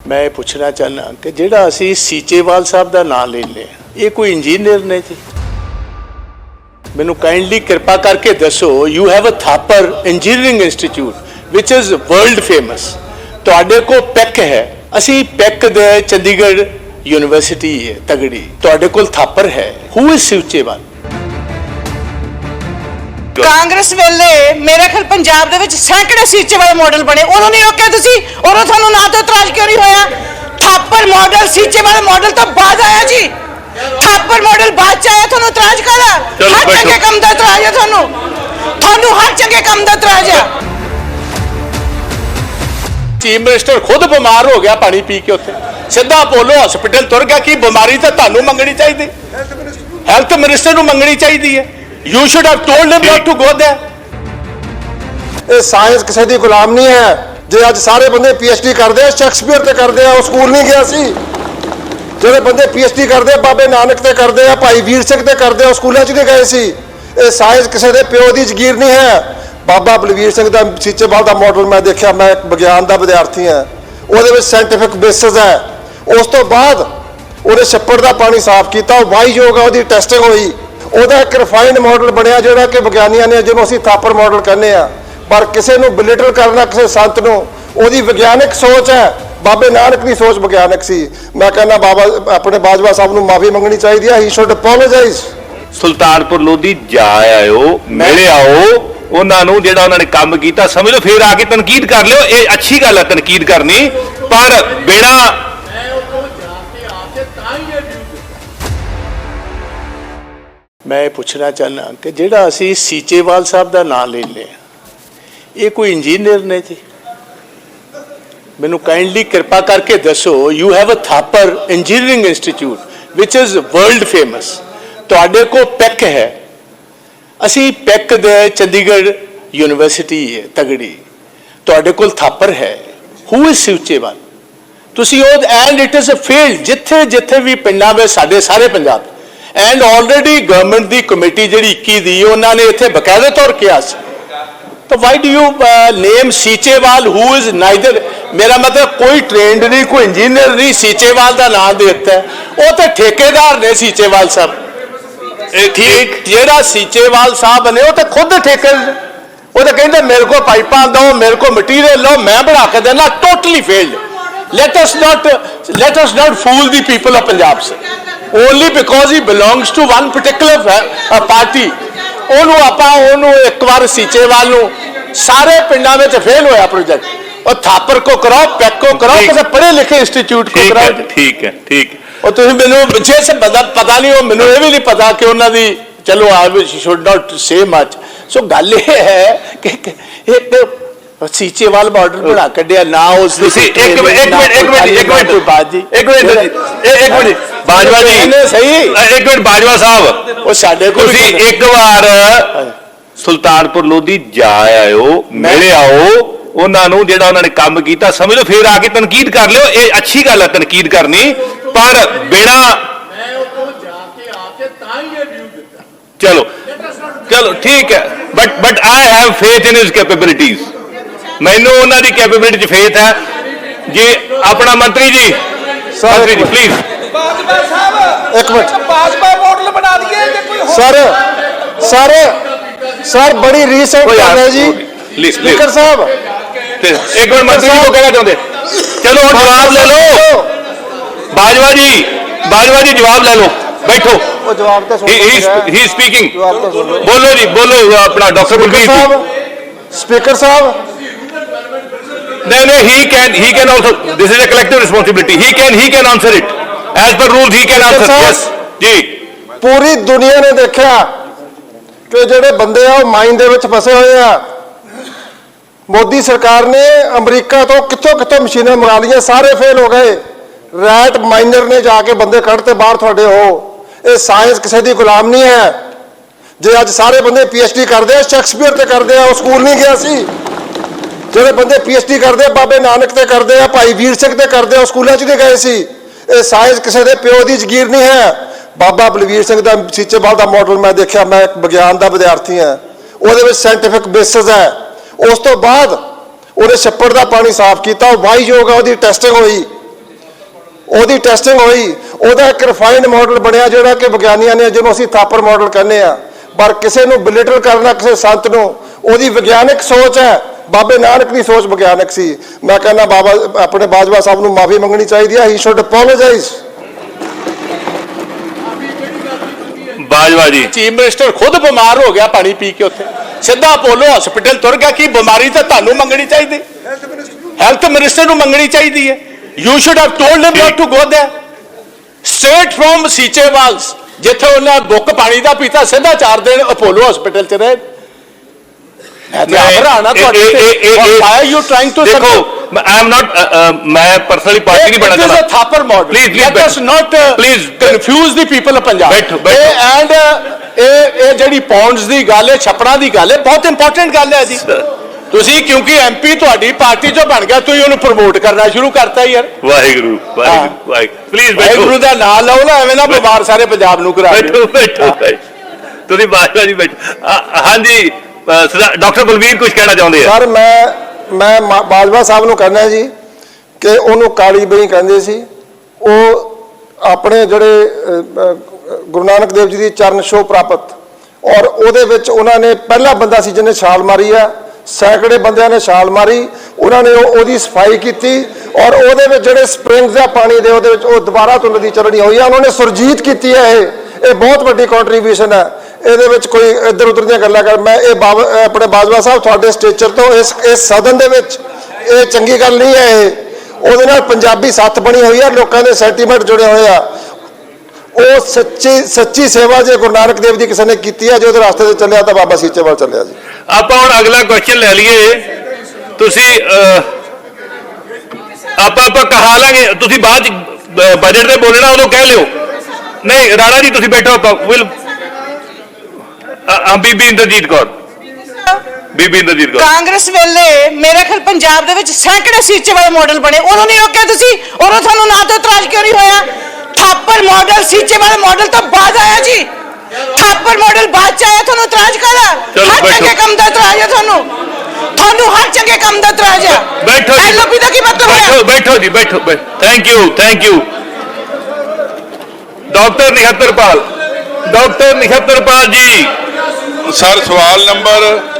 ਮੈਂ ਇਹ ਪੁੱਛਣਾ ਚਾਹੁੰਦਾ ਕਿ ਜਿਹੜਾ ਅਸੀਂ ਸੀਚੇਵਾਲ ਸਾਹਿਬ ਦਾ ਨਾਮ ਲੈ ਲਿਆ, ਇਹ ਕੋਈ ਇੰਜੀਨੀਅਰ ਨਹੀਂ ਸੀ ਮੈਨੂੰ ਕਾਈਂਡਲੀ ਕਿਰਪਾ ਕਰਕੇ ਦੱਸੋ you have a Thapar engineering institute which is world famous ਤੁਹਾਡੇ ਕੋਲ ਪੈਕ ਹੈ। ਅਸੀਂ ਪੈਕ ਦੇ ਚੰਡੀਗੜ੍ਹ ਯੂਨੀਵਰਸਿਟੀ ਹੈ ਤਗੜੀ। ਤੁਹਾਡੇ ਕੋਲ ਥਾਪਰ ਹੈ। Who is Seechewal? ਕਾਂਗਰਸ ਵੇਲੇ ਮੇਰੇ ਖਿਆਲ ਪੰਜਾਬ ਦੇ ਵਿੱਚ ਸੈਂਕੜੇ ਸੀਚੇ ਵਾਲੇ ਮਾਡਲ ਬਣੇ। ਉਦੋਂ ਨਹੀਂ ਰੋਕਿਆ ਤੁਸੀਂ ਉਦੋਂ ਤੁਹਾਨੂੰ ਨਾ ਤੋਂ ਇਤਰਾਜ਼ ਕਿਉਂ ਨਹੀਂ ਹੋਇਆ? ਥਾਪਰ ਮਾਡਲ ਸੀਚੇ ਵਾਲੇ ਮਾਡਲ ਤਾਂ ਬਾਅਦ ਆਇਆ ਜੀ। ਥਾਪਰ ਮਾਡਲ ਬਾਅਦ ਚ ਆਇਆ ਤੁਹਾਨੂੰ ਇਤਰਾਜ਼ ਚਲੋ ਹਰ। ਚੰਗੇ ਕੰਮ ਦਾ ਇਤਰਾਜ਼ ਹੈ ਤੁਹਾਨੂੰ। ਤੁਹਾਨੂੰ ਹਰ ਚੰਗੇ ਕੰਮ ਦਾ ਇਤਰਾਜ਼ ਹੈ। ਚੀਫ ਮਿਨਿਸਟਰ ਖੁਦ ਬਿਮਾਰ ਹੋ ਗਿਆ ਪਾਣੀ ਪੀ ਕੇ ਉੱਥੇ। ਸਿੱਧਾ ਅਪੋਲੋ ਹਸਪੀਟਲ ਤੁਰ ਗਿਆ ਕੀ ਬਿਮਾਰੀ ਤਾਂ ਤੁਹਾਨੂੰ ਮੰਗਣੀ ਚਾਹੀਦੀ? ਹੈਲਥ ਮਿਨਿਸਟਰ ਨੂੰ ਮੰਗਣੀ ਚਾਹੀਦੀ ਹੈ। You should have told him not to go there ਇਹ ਸਾਇੰਸ ਕਿਸੇ ਦੀ ਗੁਲਾਮ ਨਹੀਂ ਹੈ। ਜੇ ਅੱਜ ਸਾਰੇ ਬੰਦੇ ਪੀਐਚਡੀ ਕਰਦੇ ਆ ਸ਼ੈਕਸਪੀਅਰ ਤੇ ਕਰਦੇ ਆ, ਉਹ ਸਕੂਲ ਨਹੀਂ ਗਿਆ ਸੀ। ਜਿਹੜੇ ਬੰਦੇ ਪੀਐਚਡੀ ਕਰਦੇ ਆ, ਬਾਬੇ ਨਾਨਕ ਤੇ ਕਰਦੇ ਆ, ਭਾਈ ਵੀਰ ਸਿੰਘ ਤੇ ਕਰਦੇ ਆ, ਉਹ ਸਕੂਲਾਂ 'ਚ ਨਹੀਂ ਗਏ ਸੀ। ਇਹ ਸਾਇੰਸ ਕਿਸੇ ਦੇ ਪਿਓ ਦੀ ਜ਼ਗੀਰ ਨਹੀਂ ਹੈ। ਬਾਬਾ ਬਲਵੀਰ ਸਿੰਘ ਦਾ ਸੀਚੇਵਾਲ ਦਾ ਮਾਡਲ ਮੈਂ ਦੇਖਿਆ, ਮੈਂ ਇੱਕ ਵਿਗਿਆਨ ਦਾ ਵਿਦਿਆਰਥੀ ਹਾਂ। ਉਹਦੇ ਵਿੱਚ ਸਾਇੰਟੀਫਿਕ ਬੇਸਿਸ ਹੈ। ਉਸ ਤੋਂ ਬਾਅਦ ਉਹਦੇ ਛੱਪੜ ਦਾ ਪਾਣੀ ਸਾਫ਼ ਕੀਤਾ, ਉਹ ਵਾਹੀਯੋਗ ਆ, ਉਹਦੀ ਟੈਸਟਿੰਗ ਹੋਈ। ਉਹਦਾ ਇੱਕ ਰਿਫਾਈਨਡ ਮਾਡਲ ਬਣਿਆ ਜਿਹੜਾ ਕਿ ਵਿਗਿਆਨੀਆਂ ਨੇ ਜਿਹਨੂੰ ਅਸੀਂ ਥਾਪਰ ਮਾਡਲ ਕਹਿੰਦੇ ਆ ਪਰ ਕਿਸੇ ਨੂੰ ਬਿਲਿਟਲ ਕਰਨਾ ਕਿਸੇ ਸੰਤ ਨੂੰ ਉਹਦੀ ਵਿਗਿਆਨਕ ਸੋਚ ਹੈ। ਬਾਬੇ ਨਾਨਕ ਦੀ ਸੋਚ ਵਿਗਿਆਨਕ ਸੀ। ਮੈਂ ਕਹਿੰਦਾ ਬਾਬਾ ਆਪਣੇ ਬਾਜਵਾ ਸਾਹਿਬ ਨੂੰ ਮਾਫੀ ਮੰਗਣੀ ਚਾਹੀਦੀ ਹੈ। He should apologise Sultanpur Lodhi ਜਾ ਆਇਓ ਮਿਲ ਆਓ। ਉਹਨਾਂ ਨੂੰ ਜਿਹੜਾ ਉਹਨਾਂ ਨੇ ਕੰਮ ਕੀਤਾ ਸਮਝ ਲਓ ਫੇਰ ਆ ਕੇ ਤਨਕੀਦ ਕਰ ਲਿਓ। ਇਹ ਅੱਛੀ ਗੱਲ ਹੈ ਤਨਕੀਦ ਕਰਨੀ। ਪਰ ਬਿਨਾ ਮੈਂ ਇਹ ਪੁੱਛਣਾ ਚਾਹੁੰਦਾ ਕਿ ਜਿਹੜਾ ਅਸੀਂ ਸੀਚੇਵਾਲ ਸਾਹਿਬ ਦਾ ਨਾਮ ਲੈਂਦੇ ਹਾਂ ਇਹ ਕੋਈ ਇੰਜੀਨੀਅਰ ਨਹੀਂ ਸੀ ਮੈਨੂੰ ਕਾਈਂਡਲੀ ਕਿਰਪਾ ਕਰਕੇ ਦੱਸੋ you have a Thapar engineering institute which is world famous ਤੁਹਾਡੇ ਕੋਲ ਪੈਕ ਹੈ। ਅਸੀਂ ਪੈਕ ਦੇ ਚੰਡੀਗੜ੍ਹ ਯੂਨੀਵਰਸਿਟੀ ਹੈ, ਤਗੜੀ। ਤੁਹਾਡੇ ਕੋਲ ਥਾਪਰ ਹੈ। Who is Seechewal? ਤੁਸੀਂ ਉਹ and it is a field ਜਿੱਥੇ ਜਿੱਥੇ ਵੀ ਪਿੰਡਾਂ ਵਿੱਚ ਸਾਡੇ ਸਾਰੇ ਪੰਜਾਬ ਐਂਡ ਆਲਰੇਡੀ ਗਵਰਨਮੈਂਟ ਦੀ ਕਮੇਟੀ ਜਿਹੜੀ 21 ਦੀ ਉਹਨਾਂ ਨੇ ਇੱਥੇ ਬਕਾਇਦਾ ਤੌਰ ਕਿਹਾ ਸੀ। ਤਾਂ why do you name Seechewal who is neither ਮੇਰਾ ਮਤਲਬ ਕੋਈ ਟ੍ਰੇਨਡ ਨਹੀਂ ਕੋਈ ਇੰਜੀਨੀਅਰ ਨਹੀਂ ਸੀਚੇਵਾਲ ਦਾ ਨਾਮ ਦੇ ਦਿੱਤਾ। ਉਹ ਤਾਂ ਠੇਕੇਦਾਰ ਨੇ ਸੀਚੇਵਾਲ ਸਾਹਿਬ। ਇਹ ਠੀਕ। ਜਿਹੜਾ ਸੀਚੇਵਾਲ ਸਾਹਿਬ ਨੇ ਉਹ ਤਾਂ ਖੁਦ ਠੇਕੇ ਉਹ ਤਾਂ ਕਹਿੰਦੇ ਮੇਰੇ ਕੋਲ ਪਾਈਪਾਂ ਦਿਓ ਮੇਰੇ ਕੋਲ ਮਟੀਰੀਅਲ ਲਓ ਮੈਂ ਬਣਾ ਕੇ ਦੇਣਾ totally failed let us not let us not fool the people of punjab sir only because he belongs to one particular uh, party. ਉਹਨੂੰ ਆਪਾਂ ਉਹਨੂੰ ਇੱਕ ਵਾਰ ਸੀਚੇਵਾਲ ਨੂੰ ਸਾਰੇ ਪਿੰਡਾਂ ਵਿੱਚ ਫੇਲ ਹੋਇਆ ਪ੍ਰੋਜੈਕਟ ਉਹ ਥਾਪਰ ਕੋ ਕਰਾਓ ਪੈਕ ਕੋ ਕਰਾਓ। ਕਿਸੇ ਪੜ੍ਹੇ ਲਿਖੇ ਇੰਸਟੀਚਿਊਟ ਕੋ ਹੈ ਕਰਾਓ। ਠੀਕ ਹੈ ਠੀਕ। ਹੈ। ਉਹ ਤੁਸੀਂ ਮੈਨੂੰ ਜੇ ਸੇ ਪਤਾ ਨਹੀਂ ਉਹ ਮੈਨੂੰ ਇਹ ਵੀ ਨਹੀਂ ਪਤਾ ਕਿ ਉਹਨਾਂ ਦੀ ਚਲੋ ਆਈ should not say much so ਗੱਲ ਇਹ ਹੈ ਕਿ ਇੱਕ ਸੀਚੇਵਾਲ ਬਾਰਡਰ ਬਣਾ ਕੱਢਿਆ ਨਾ ਉਸ ਦੀ ਇੱਕ ਮਿੰਟ ਇੱਕ ਮਿੰਟ ਇੱਕ ਮਿੰਟ ਇੱਕ ਮਿੰਟ ਇੱਕ ਮਿੰਟ। ਬਾਜਵਾ ਜੀ। ਇਹਨੇ ਸਹੀ। ਇੱਕ ਮਿੰਟ ਬਾਜਵਾ ਸਾਹਿਬ। ਉਹ ਸਾਡੇ ਕੋਲ ਤੁਸੀਂ ਇੱਕ ਵਾਰ ਸੁਲਤਾਨਪੁਰ ਲੋਧੀ ਜਾ ਆਇਓ ਮਿਲ ਆਓ। ਉਹਨਾਂ ਨੂੰ ਜਿਹੜਾ ਉਹਨਾਂ ਨੇ ਕੰਮ ਕੀਤਾ ਸਮਝ ਲਓ ਫੇਰ ਆ ਕੇ ਤਨਕੀਦ ਕਰ ਲਿਓ। ਇਹ ਅੱਛੀ ਗੱਲ ਹੈ ਤਨਕੀਦ ਕਰਨੀ। ਪਰ ਬਿਨਾ ਚਲੋ। ਚਲੋ ਠੀਕ ਹੈ। But but I have faith in his capabilities ਮੈਨੂੰ ਉਹਨਾਂ ਦੀ ਕੈਪੇਬਿਲਿਟੀ 'ਚ ਫੇਥ ਹੈ। ਜੀ ਆਪਣਾ ਮੰਤਰੀ ਜੀ। ਜੀ ਪਲੀਜ਼ ਬਾਜਵਾ ਸਾਹਿਬ ਇੱਕ ਮਿੰਟ। ਬਾਜਵਾ ਮਾਡਲ ਬਣਾ ਦਈਏ ਜੇ ਕੋਈ ਹੋਰ ਸਰ ਸਰ ਸਰ ਬੜੀ ਰੀਸੈਂਟ ਉਹ ਯਾਰ, ਗੱਲ ਹੈ ਜੀ please, ਸਪੀਕਰ please। ਸਾਹਿਬ ਤੇ ਇੱਕ ਮਿੰਟ ਮੰਤਰੀ ਜੀ ਕੋ ਕਹਿਣਾ ਚਾਹੁੰਦੇ ਚਲੋ ਹੁਣ ਜਵਾਬ ਲੈ ਲਓ ਬਾਜਵਾ ਜੀ ਬਾਜਵਾ ਜੀ ਜਵਾਬ ਲੈ ਲਓ ਬੈਠੋ ਉਹ ਜਵਾਬ ਤਾਂ ਸੁਣ ਹੀ ਲਓ ਹੀ ਸਪੀਕਿੰਗ ਜਵਾਬ ਤਾਂ ਸੁਣ ਲਓ ਬੋਲੋ ਜੀ ਬੋਲੋ ਆਪਣਾ ਡਾਕਟਰ ਸਪੀਕਰ ਬਲਬੀਰ ਜੀ ਸਾਹਿਬ ਸਪੀਕਰ ਸਾਹਿਬ ਨਹੀਂ ਨਹੀਂ he can he can also this is a collective responsibility. He can he can answer it. Per rules he can answer Sahib. yes ਜੀ। ਪੂਰੀ ਦੁਨੀਆ ਨੇ ਦੇਖਿਆ ਕਿ ਜਿਹੜੇ ਬੰਦੇ ਆ ਉਹ ਮਾਈਨ ਦੇ ਵਿੱਚ ਫਸੇ ਹੋਏ ਆ। ਮੋਦੀ ਸਰਕਾਰ ਨੇ ਅਮਰੀਕਾ ਤੋਂ ਕਿੱਥੋਂ ਕਿੱਥੋਂ ਮਸ਼ੀਨਾਂ ਮੰਗਾ ਲਈਆਂ ਸਾਰੇ ਫੇਲ ਹੋ ਗਏ। ਰੈਟ ਮਾਈਨਰ ਨੇ ਜਾ ਕੇ ਬੰਦੇ ਕੱਢਤੇ ਬਾਹਰ ਤੁਹਾਡੇ ਹੋ। ਇਹ ਸਾਇੰਸ ਕਿਸੇ ਦੀ ਗੁਲਾਮ ਨਹੀਂ ਹੈ। ਜੇ ਅੱਜ ਸਾਰੇ ਬੰਦੇ ਪੀਐਚਡੀ ਕਰਦੇ ਆ ਸ਼ੈਕਸਪੀਅਰ ਤੇ ਕਰਦੇ ਆ ਉਹ ਸਕੂਲ ਨਹੀਂ ਗਿਆ ਸੀ। ਜਿਹੜੇ ਬੰਦੇ ਪੀਐਚਡੀ ਕਰਦੇ ਆ ਬਾਬੇ ਨਾਨਕ ਤੇ ਕਰਦੇ ਆ ਭਾਈ ਵੀਰ ਸਿੰਘ ਤੇ ਕਰਦੇ ਆ ਉਹ ਸਕੂਲਾਂ 'ਚ ਨਹੀਂ ਗਏ ਸੀ। ਇਹ ਸਾਇੰਸ ਕਿਸੇ ਦੇ ਪਿਓ ਦੀ ਜ਼ਗੀਰ ਨਹੀਂ ਹੈ। ਬਾਬਾ ਬਲਵੀਰ ਸਿੰਘ ਦਾ ਸੀਚੇਵਾਲ ਦਾ ਮਾਡਲ ਮੈਂ ਦੇਖਿਆ, ਮੈਂ ਇੱਕ ਵਿਗਿਆਨ ਦਾ ਵਿਦਿਆਰਥੀ ਹਾਂ। ਉਹਦੇ ਵਿੱਚ ਸਾਇੰਟੀਫਿਕ ਬੇਸਿਸ ਹੈ। ਉਸ ਤੋਂ ਬਾਅਦ ਉਹਨੇ ਛੱਪੜ ਦਾ ਪਾਣੀ ਸਾਫ਼ ਕੀਤਾ, ਉਹ ਵਾਹੀਯੋਗ ਆ, ਉਹਦੀ ਟੈਸਟਿੰਗ ਹੋਈ। ਉਹਦੀ ਟੈਸਟਿੰਗ ਹੋਈ। ਉਹਦਾ ਇੱਕ ਰਿਫਾਈਨਡ ਮਾਡਲ ਬਣਿਆ ਜਿਹੜਾ ਕਿ ਵਿਗਿਆਨੀਆਂ ਨੇ, ਜਿਹਨੂੰ ਅਸੀਂ ਥਾਪਰ ਮਾਡਲ ਕਹਿੰਦੇ ਆ ਪਰ ਕਿਸੇ ਨੂੰ ਬਿਲਿਟਲ ਕਰਨਾ, ਕਿਸੇ ਸੰਤ ਨੂੰ, ਉਹਦੀ ਵਿਗਿਆਨਕ ਸੋਚ ਹੈ। ਬਾਬੇ ਨਾਨਕ ਦੀ ਸੋਚ ਵਿਗਿਆਨਕ ਸੀ। ਮੈਂ ਕਹਿੰਦਾ ਬਾਬਾ ਆਪਣੇ ਬਾਜਵਾ ਸਾਹਿਬ ਨੂੰ ਮਾਫੀ ਮੰਗਣੀ ਚਾਹੀਦੀ ਹੈ। ਹੀ ਸ਼ੁੱਡ ਅਪੋਲੋਜਾਈਜ਼ ਬਾਜਵਾ ਜੀ। ਚੀਫ ਮਿਨਿਸਟਰ ਖੁਦ ਬਿਮਾਰ ਹੋ ਗਿਆ ਪਾਣੀ ਪੀ ਕੇ ਉੱਥੇ। ਸਿੱਧਾ ਅਪੋਲੋ ਹਸਪੀਟਲ ਤੁਰ ਗਿਆ ਕੀ? ਬਿਮਾਰੀ ਤਾਂ ਤੁਹਾਨੂੰ ਮੰਗਣੀ ਚਾਹੀਦੀ। ਹੈਲਥ ਮਿਨਿਸਟਰ ਨੂੰ। ਮੰਗਣੀ ਚਾਹੀਦੀ ਹੈ। You should have told him not to go there straight from Seechewal's ਜਿੱਥੇ ਉਹਨੇ ਬੁੱਕ ਪਾਣੀ ਦਾ ਪੀਤਾ ਸਿੱਧਾ ਚਾਰ ਦਿਨ ਅਪੋਲੋ ਹਸਪੀਟਲ ਚ ਰਹੇ। ਆਭਰਾਣਾ ਤੁਹਾਡੇ ਤੇ। ਵਾਈ ਯੂ ਟ੍ਰਾਈਂਗ ਟੂ ਦੇਖੋ ਆਈ ਐਮ ਨਾਟ ਮੈਂ ਪਰਸਨਲੀ ਪਾਰਟੀ ਨਹੀਂ ਬਣਾ It is a ਚਾਹੁੰਦਾ। thapper model. Please, please, Let us bੈਠੋ। not Please, confuse the people of Punjab. ਬੈਠੋ, ਬੈਠੋ। ਇਹ and ਇਹ ਇਹ ਜਿਹੜੀ ਪੌਂਡਸ ਦੀ ਗੱਲ ਹੈ ਛਪੜਾ ਦੀ ਗੱਲ ਹੈ ਬਹੁਤ ਇੰਪੋਰਟੈਂਟ ਗੱਲ ਹੈ ਜੀ। ਤੁਸੀਂ ਕਿਉਂਕਿ ਐਮਪੀ ਤੁਹਾਡੀ ਪਾਰਟੀ ਚੋਂ ਬਣ ਗਿਆ ਤੁਸੀਂ ਉਹਨੂੰ ਪ੍ਰਮੋਟ ਕਰਨਾ ਸ਼ੁਰੂ ਕਰਤਾ ਯਾਰ। ਵਾਹਿਗੁਰੂ ਵਾਹਿਗੁਰੂ ਵਾਹਿਗੁਰੂ। ਪਲੀਜ਼ ਵਾਹਿਗੁਰੂ ਦਾ ਨਾਮ ਲਓ ਨਾ ਐਵੇਂ ਨਾ ਬਿਮਾਰ ਸਾਰੇ ਪੰਜਾਬ ਨੂੰ ਕਰਾ ਬੈਠੋ ਦਿਓ। ਬੈਠੋ ਬੈਠੋ। ਤੁਸੀਂ ਬਾਜਵਾ ਜੀ ਬੈਠੋ। ਅ, ਹਾਂਜੀ। ਡਾਕਟਰ ਬਲਵੀਰ ਕੁਝ ਕਹਿਣਾ ਚਾਹੁੰਦੇ ਆ? ਸਰ ਮੈਂ ਮੈਂ ਮਾ- ਬਾਜਵਾ ਸਾਹਿਬ ਨੂੰ ਕਹਿੰਦਾ ਜੀ ਕਿ ਉਹਨੂੰ ਕਾਲੀ ਬਈ ਕਹਿੰਦੇ ਸੀ। ਉਹ ਆਪਣੇ ਜਿਹੜੇ ਅ, ਅ, ਗੁਰੂ ਨਾਨਕ ਦੇਵ ਜੀ ਦੀ ਚਰਨ ਛੋਹ ਪ੍ਰਾਪਤ। ਔਰ ਉਹਦੇ ਵਿੱਚ ਉਹਨਾਂ ਨੇ ਪਹਿਲਾ ਬੰਦਾ ਸੀ ਜਿਹਨੇ ਛਾਲ ਮਾਰੀ ਆ। ਸੈਂਕੜੇ ਬੰਦਿਆਂ ਨੇ ਛਾਲ ਮਾਰੀ। ਉਹਨਾਂ ਨੇ ਉਹ- ਉਹਦੀ ਸਫ਼ਾਈ ਕੀਤੀ। ਔਰ ਉਹਦੇ ਵਿੱਚ ਜਿਹੜੇ ਸਪ੍ਰਿੰਗਸ ਆ ਪਾਣੀ ਦੇ ਉਹਦੇ ਵਿੱਚ ਉਹ ਦੁਬਾਰਾ ਤੋਂ ਨਦੀ ਚੱਲਣੀ ਹੋਈ ਆ। ਉਹਨਾਂ ਨੇ ਸੁਰਜੀਤ ਕੀਤੀ ਹੈ ਇਹ। ਇਹ ਬਹੁਤ ਵੱਡੀ ਕੰਟਰੀਬਿਊਸ਼ਨ ਹੈ ਇਹਦੇ ਵਿੱਚ ਕੋਈ ਇੱਧਰ ਉੱਧਰ ਦੀਆਂ ਗੱਲਾਂ ਕਰ, ਮੈਂ ਇਹ ਆਪਣੇ ਬਾਜਵਾ ਸਾਹਿਬ ਤੁਹਾਡੇ ਸਟੇਚਰ ਤੋਂ ਇਸ ਇਸ ਸਦਨ ਦੇ ਵਿੱਚ ਇਹ ਚੰਗੀ ਗੱਲ ਨਹੀਂ ਹੈ ਇਹ। ਉਹਦੇ ਨਾਲ ਪੰਜਾਬੀ ਸੱਥ ਬਣੀ ਹੋਈ ਹੈ ਲੋਕਾਂ ਦੇ ਸੈਂਟੀਮੈਂਟ ਜੁੜੇ ਹੋਏ ਆ। ਉਹ ਸੱਚੀ ਸੱਚੀ ਸੇਵਾ ਜੇ ਗੁਰੂ ਨਾਨਕ ਦੇਵ ਜੀ ਕਿਸੇ ਨੇ ਕੀਤੀ ਹੈ ਜੇ ਉਹਦੇ ਰਸਤੇ ਤੇ ਚੱਲਿਆ ਤਾਂ ਬਾਬਾ ਸੀਚੇਵਾਲ ਚੱਲਿਆ ਜੀ। ਆਪਾਂ ਹੁਣ ਅਗਲਾ ਕੁਐਸਚਨ ਲੈ ਲਈਏ। ਤੁਸੀਂ ਆਪਾਂ ਆਪਾਂ ਕਹਾ ਲਾਂਗੇ। ਤੁਸੀਂ ਬਾਅਦ ਚ ਬਜਟ ਤੇ ਬੋਲਣਾ, ਉਦੋਂ ਕਹਿ ਲਿਓ। ਨਹੀਂ, ਰਾਣਾ ਜੀ, ਤੁਸੀਂ ਬੈਠੋ ਆਪਾਂ ਆ ਬੀਬੀ ਇੰਦਰਜੀਤ ਕੌਰ। ਬੀਬੀ ਇੰਦਰਜੀਤ ਕੌਰ। ਕਾਂਗਰਸ ਵੇਲੇ ਮੇਰੇ ਖਿਆਲ ਪੰਜਾਬ ਦੇ ਵਿੱਚ ਸੈਂਕੜੇ ਸੀਚੇ ਵਾਲੇ ਮਾਡਲ ਬਣੇ। ਉਦੋਂ ਨਹੀਂ ਰੋਕਿਆ ਤੁਸੀਂ ਉਦੋਂ ਤੁਹਾਨੂੰ ਨਾ ਤੋਂ ਇਤਰਾਜ਼ ਕਿਉਂ ਨਹੀਂ ਹੋਇਆ? ਥਾਪਰ ਮਾਡਲ ਸੀਚੇ ਵਾਲੇ ਮਾਡਲ ਤਾਂ ਬਾਅਦ ਆਇਆ ਜੀ। ਥਾਪਰ ਮਾਡਲ ਬਾਅਦ ਚ ਆਇਆ ਤੁਹਾਨੂੰ ਇਤਰਾਜ਼ ਕਾਹਦਾ? ਚਲੋ ਹਰ ਬੈਠੋ। ਚੰਗੇ ਕੰਮ ਦਾ ਇਤਰਾਜ਼ ਹੈ ਤੁਹਾਨੂੰ। ਤੁਹਾਨੂੰ ਹਰ ਚੰਗੇ ਕੰਮ ਦਾ ਇਤਰਾਜ਼ ਹੈ ਬੈਠੋ ਜੀ। ਐਲਓਪੀ ਦਾ ਕੀ ਮਤਲਬ ਬੈਠੋ ਹੋਇਆ? ਬੈਠੋ ਜੀ ਬੈਠੋ thank you thank you doctor Nihattarpal. Doctor Nihattarpal ji. Sir ਸਵਾਲ ਨੰਬਰ